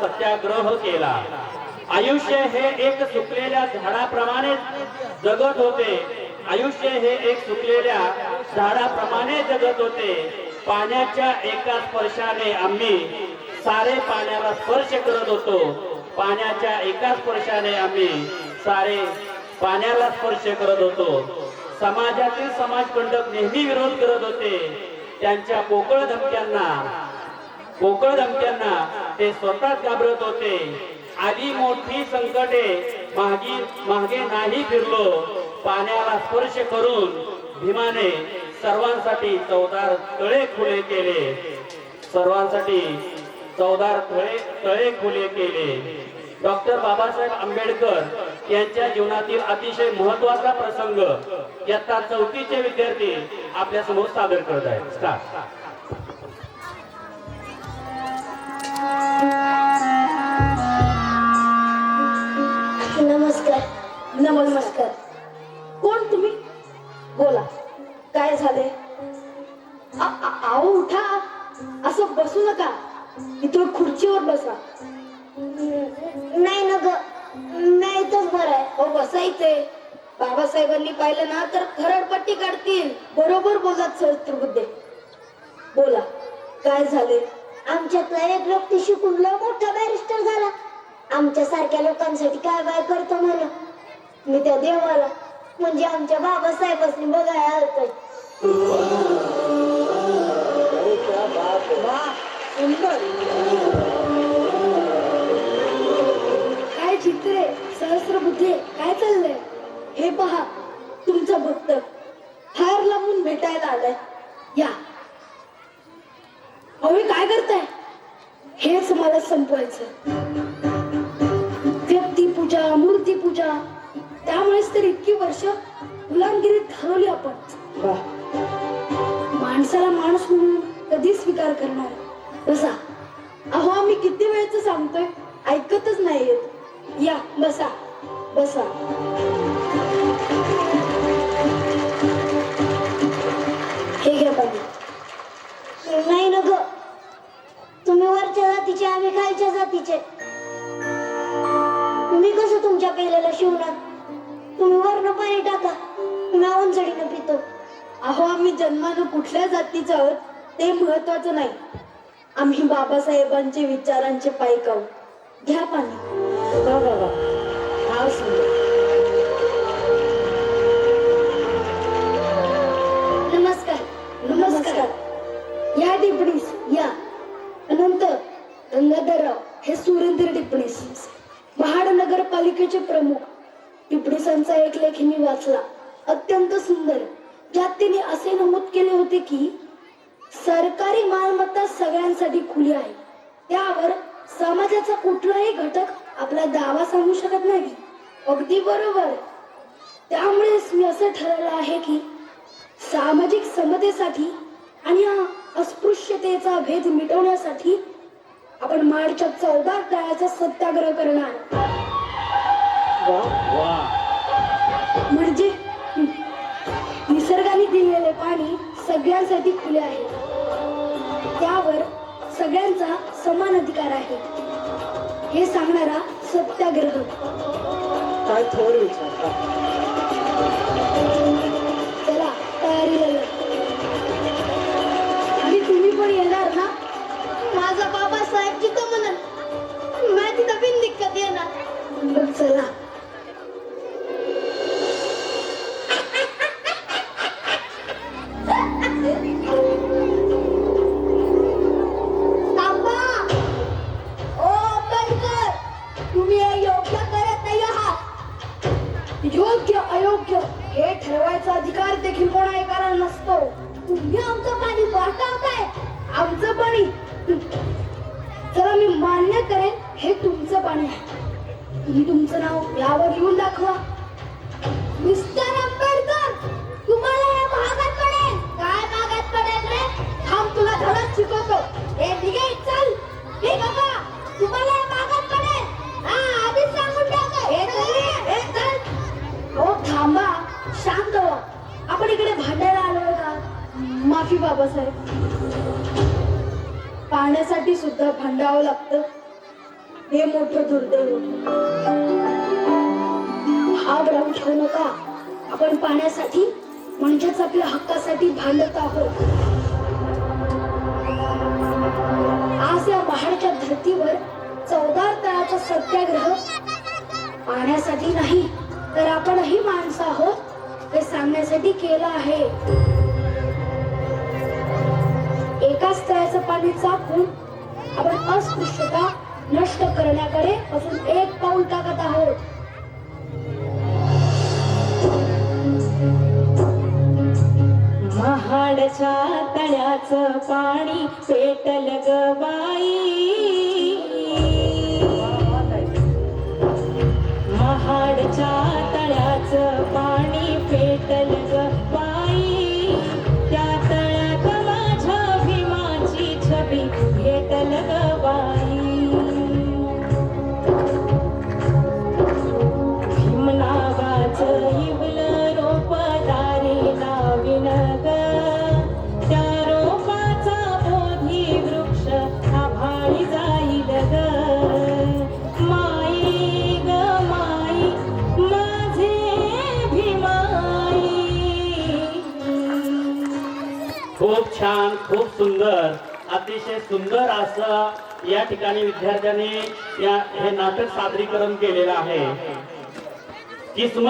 सत्याग्रह केला. आयुष्य हे एक सुकलेल्या झाडाप्रमाणे जगत होते. आयुष्य हे एक सुकलेल्या झाडाप्रमाणे जगत होते. पाण्याच्या एका स्पर्शाने आम्ही सारे पाण्याला स्पर्श करत होतो. पाण्याच्या एका स्पर्शाने आम्ही सारे पाण्याला स्पर्श करत होतो. समाजातील समाजकंडक नेहमी विरोध करत होते. त्यांच्या पोकळ धमक्यांना पोकळ धमक्यांना ते स्वतःच घाबरत होते. आधी मोठी संकटे मागी मागे नाही फिरलो. पाण्याला स्पर्श करून भीमाने सर्वांसाठी चौदार तळे खुले केले. सर्वांसाठी चौदार तळे तळे खुले केले. डॉक्टर बाबासाहेब आंबेडकर यांच्या जीवनातील अतिशय महत्त्वाचा प्रसंग इयत्ता चौथीचे विद्यार्थी आपल्यासमोर सादर करत आहेत. नमस्कार. नमस्कार. कोण तुम्ही? बोला. काय झाले आओ उठा. असं बसू नका. इथं खुर्चीवर बसा. नाही ना ग. मी इथंच बरं आहे हो बसा इथे. बाबासाहेबांनी पाहिलं ना तर खरडपट्टी काढतील. बरोबर बोलत सहस्त्रबुद्धे बोला. काय झाले आमच्यातला एक व्यक्ती शिकून लय मोठा बॅरिस्टर झाला. आमच्या सारख्या लोकांसाठी काय काय करतो मला मी त्या देवाला म्हणजे आमच्या बाबासाहेबांनी बघायला आलतोय काय चित्र आहे सहस्त्रबुद्धे काय चाललंय? हे पहा तुमचा भक्त फार लांबून भेटायला आलाय. या. अहो काय करताय? हेच मला संपवायचं. व्यक्ती पूजा मूर्ती पूजा त्यामुळेच तर इतकी वर्ष गुलामगिरीत घालवली आपण. माणसाला माणूस म्हणून कधी स्वीकार करणार. बसा. अहो आम्ही किती वेळच सांगतोय? ऐकतच नाही येत या बसा. बसा. तुम्ही वरच्या जातीचे आम्ही खालच्या जातीचे. मी कसं तुमच्या पेलेला शिवणार? तुम्ही वरनं पाणी टाका मी उंचडीनं पितो. अहो आम्ही जन्मानं कुठल्या जातीचं आहोत ते महत्वाचं नाही. आम्ही बाबासाहेबांचे विचारांचे पायक आहोत घ्या पाणी. नाव नमस्कार. नमस्कार. या टिपणीस लेख मी वाचला. अत्यंत सुंदर. ज्यात तिने असे नमूद केले होते की सरकारी मालमत्ता सगळ्यांसाठी खुली आहे. त्यावर समाजाचा कुठलाही घटक आपला दावा सांगू शकत नाही. अगदी बरोबर. त्यामुळेच मी असं ठरवलं आहे की सामाजिक समतेसाठी आणि अस्पृश्यतेचा भेद मिटवण्यासाठी आपण मार्चच्या चौदा टाळ्याचा सत्याग्रह करणार. वा. म्हणजे निसर्गाने दिलेले पाणी सगळ्यांसाठी खुले आहे. त्यावर सगळ्यांचा समान अधिकार आहे. हे सांगणारा सत्याग्रह. काय थोर विचार चला तयारीला लागा. आणि तुम्ही पण येणार ना? माझा बाबासाहेब जिथं म्हणत मी तिथं बिनदिक्कत येणार. चला. योग्य अयोग्य हे ठरवायचा अधिकार देखील कोणा एकाला नसतो. तुम्ही आमचं पाणी वाटावताय. आमचं पाणी. चला मी मान्य करेन हे तुमचं पाणी आहे. तुम्ही तुमचं नाव यावर लिहून दाखवा. मिस्टर आंबेडकर तुम्हाला खाण्यासाठी सुद्धा भांडावं लागतं. हे मोठं दुर्दैव. हा भ्रम ठेवू नका. आपण पाण्यासाठी म्हणजेच आपल्या हक्कासाठी भांडत आहोत. आज या पहाडच्या धर्तीवर चौदा तळाचा सत्याग्रह पाण्यासाठी नाही तर आपणही माणसं आहोत हे सांगण्यासाठी केलं आहे. एकाच तळ्याचं पाणी चापून आपण अस्पृश्यता नष्ट करण्याकडे असून एक पाऊल टाकत आहोत. महाडच्या तळ्याचं पाणी पेटल ग बाई. खूप छान खूप सुंदर अतिशय सुंदर असं या ठिकाणी विद्यार्थ्यांनी या हे नाटक सादरीकरण केलेलं आहे. किस्मत